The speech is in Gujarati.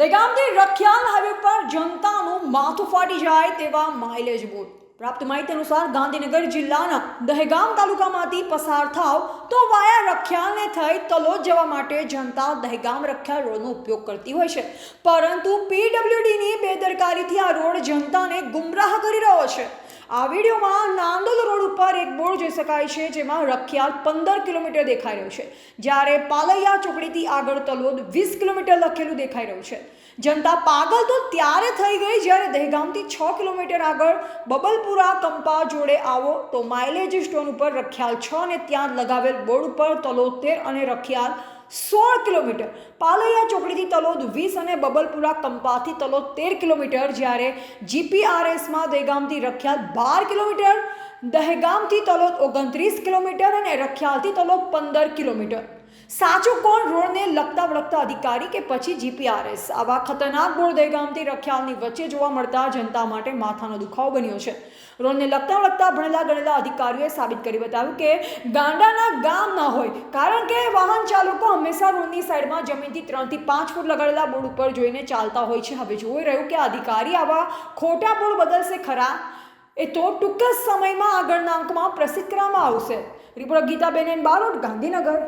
દહેગામથી રખિયાલ હાઈવે પર જનતાનું માથું ફાટી જાય તેવા માઇલેજ બોર્ડ પ્રાપ્ત માહિતી અનુસાર ગાંધીનગર જિલ્લાના દહેગામ તાલુકામાંથી પસાર થાવ તો વાયા રખિયાલને થઈ તલોદ જવા માટે જનતા દહેગામ રખિયાલ રોડનો ઉપયોગ કરતી હોય છે. પરંતુ પીડબ્લ્યુડીની બેદરકારીથી આ રોડ જનતાને ગુમરાહ કરી રહ્યો છે. આ વિડીયોમાં નાંદોદ રોડ ઉપર એક બોર્ડ જોઈ શકાય છે, જેમાં રખિયાલ પંદર કિલોમીટર દેખાઈ રહ્યું છે. જ્યારે પાલૈયા ચોકડીથી આગળ તલોદ વીસ કિલોમીટર લખેલું દેખાઈ રહ્યું છે. જનતા પાગલ તો ત્યારે થઈ ગઈ જ્યારે દહેગામથી છ કિલોમીટર આગળ બબલપુરા કંપા જોડે આવો તો માઇલેજ સ્ટોન ઉપર રખિયાલ છ અને ત્યાં લગાવેલ બોર્ડ ઉપર તલોતેર અને રખિયાલ સોળ કિલોમીટર. પાલૈયા ચોકડીથી તલોદ વીસ અને બબલપુરા કંપાથી તલોદ તેર કિલોમીટર જ્યારે જીપીઆરએસમાં દહેગામથી રખ્યાત બાર કિલોમીટર, દહેગામથી તલોદ ઓગણત્રીસ કિલોમીટર અને રખ્યાલથી તલોદ પંદર કિલોમીટર. સાચું કોણ? રોડને લગતા વળગતા અધિકારી કે પછી જીપીઆરએસ? આવા ખતરનાક બોર્ડ દહેગામથી રખિયાલની વચ્ચે જોવા મળતા જનતા માટે માથાનો દુખાવો બન્યો છે. રોડને લગતા વળગતા ભણેલા ગણેલા અધિકારીઓએ સાબિત કરી બતાવ્યું કે ગાંડાના ગામ ના હોય, કારણ કે વાહન ચાલકો હંમેશા રોડની સાઈડમાં જમીનથી ત્રણથી પાંચ ફૂટ લગાડેલા બોર્ડ ઉપર જોઈને ચાલતા હોય છે. હવે જોઈ રહ્યું કે અધિકારી આવા ખોટા બોર્ડ બદલશે ખરા? એ તો ટૂંક જ સમયમાં આગળના અંકમાં પ્રસિદ્ધ કરવામાં આવશે. Report Gitaben N Barot, Gandhinagar.